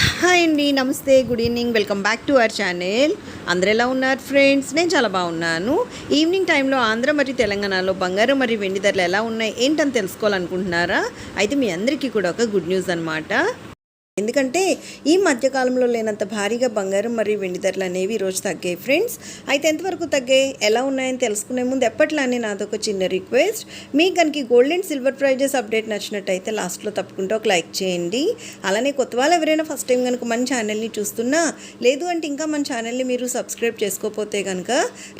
Hi అండి నమస్తే good evening welcome back to our channel. అందరు ఎలా ఉన్నారు ఫ్రెండ్స్? నేను చాలా బాగున్నాను. ఈవినింగ్ టైంలో ఆంధ్ర మరియు తెలంగాణలో బంగారం మరియు వెండి ధరలు ఎలా ఉన్నాయి ఏంటని తెలుసుకోవాలనుకుంటున్నారా? అయితే మీ అందరికీ కూడా ఒక గుడ్ న్యూస్ అనమాట ఎందుకంటే ఈ మధ్యకాలంలో లేనంత భారీగా బంగారం మరియు వెండి ధరలు అనేవి ఈరోజు తగ్గాయి. ఫ్రెండ్స్ అయితే ఎంతవరకు తగ్గాయి? ఎలా ఉన్నాయని తెలుసుకునే ముందు ఎప్పట్లానే నాదొక చిన్న రిక్వెస్ట్. మీకు కనుక gold and silver prizes update నచ్చినట్టయితే లాస్ట్లో తప్పకుండా ఒక లైక్ చేయండి. అలానే కొత్త వాళ్ళు ఎవరైనా ఫస్ట్ టైం కనుక మన ఛానల్ని చూస్తున్నా లేదు అంటే ఇంకా మన ఛానల్ని మీరు సబ్స్క్రైబ్ చేసుకోకపోతే కనుక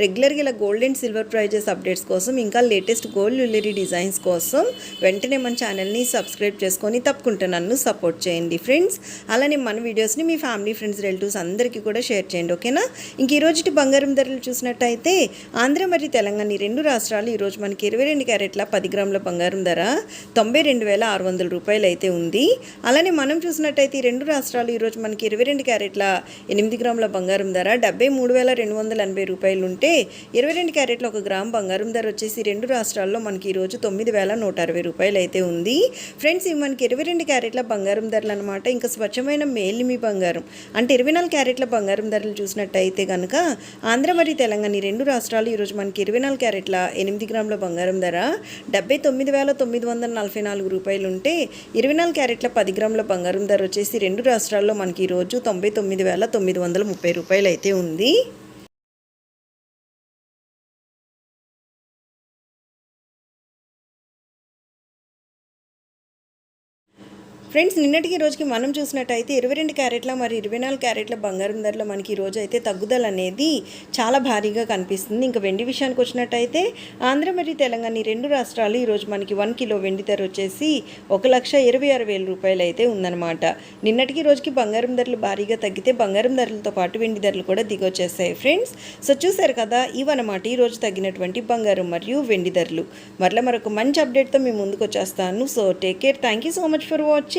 రెగ్యులర్గా ఇలా gold and silver prizes updates కోసం ఇంకా లేటెస్ట్ గోల్డ్ జ్యువెలరీ డిజైన్స్ కోసం వెంటనే మన ఛానల్ని సబ్స్క్రైబ్ చేసుకొని తప్పకుండా నన్ను సపోర్ట్ చేయండి. ఫ్రెండ్స్ అలానే మన వీడియోస్ని మీ ఫ్యామిలీ ఫ్రెండ్స్ రిలేటివ్స్ అందరికీ కూడా షేర్ చేయండి ఓకేనా ఇంక ఈ బంగారం ధరలు చూసినట్టయితే ఆంధ్ర మరియు తెలంగాణ ఈ రెండు రాష్ట్రాలు ఈరోజు మనకి ఇరవై రెండు క్యారెట్ల పది గ్రాముల బంగారం ధర తొంభై రెండు వేల ఆరు వందల రూపాయలు అయితే ఉంది. అలానే మనం చూసినట్టయితే ఈ రెండు రాష్ట్రాలు ఈరోజు మనకి ఇరవై రెండు క్యారెట్ల ఎనిమిది గ్రాముల బంగారం ధర డెబ్బై మూడు వేల రెండు వందల ఎనభై రూపాయలు ఉంటే ఇరవై రెండు క్యారెట్ల ఒక గ్రామ్ బంగారం ధర వచ్చేసి రెండు రాష్ట్రాల్లో మనకి ఈరోజు తొమ్మిది వేల నూట అరవై రూపాయలు అయితే ఉంది. ఫ్రెండ్స్ ఇవి మనకి ఇరవై రెండు క్యారెట్ల బంగారం ధరలు అనమాట ఇంకా స్వచ్ఛమైన మేలిమి బంగారం. అంటే ఇరవై నాలుగు క్యారెట్ల బంగారం ధరలు చూసినట్టయితే కనుక ఆంధ్ర మరియు తెలంగాణ ఈ రెండు రాష్ట్రాలు ఈరోజు మనకి ఇరవై నాలుగు క్యారెట్ల ఎనిమిది గ్రాముల బంగారం ధర డెబ్బై తొమ్మిది వేల తొమ్మిది వందల నలభై నాలుగు రూపాయలు ఉంటే ఇరవై నాలుగు క్యారెట్ల పది గ్రాముల బంగారం ధర వచ్చేసి రెండు రాష్ట్రాల్లో మనకి ఈరోజు తొంభై తొమ్మిది వేల తొమ్మిది వందల ముప్పై రూపాయలు అయితే ఉంది. ఫ్రెండ్స్ నిన్నటికి రోజుకి మనం చూసినట్టయితే ఇరవై రెండు క్యారెట్ల మరి ఇరవై నాలుగు క్యారెట్ల బంగారం ధరలో మనకి ఈరోజు రోజు అయితే తగ్గుదల అనేది చాలా భారీగా కనిపిస్తుంది. ఇంకా వెండి విషయానికి వచ్చినట్టయితే ఆంధ్ర మరియు తెలంగాణ ఈ రెండు రాష్ట్రాలు ఈరోజు మనకి వన్ కిలో వెండి ధర వచ్చేసి ఒక లక్ష ఇరవై ఆరు వేల రూపాయలు అయితే ఉందన్నమాట. నిన్నటికి రోజుకి బంగారం ధరలు భారీగా తగ్గితే బంగారం ధరలతో పాటు వెండి ధరలు కూడా దిగొచ్చేస్తాయి ఫ్రెండ్స్. సో చూసారు కదా ఇవన్నమాట ఈ రోజు తగ్గినటువంటి బంగారం మరియు వెండి ధరలు. మరలా మరొక మంచి అప్డేట్తో మేము ముందుకు వచ్చేస్తాను. So take care. Thank you so much for watching.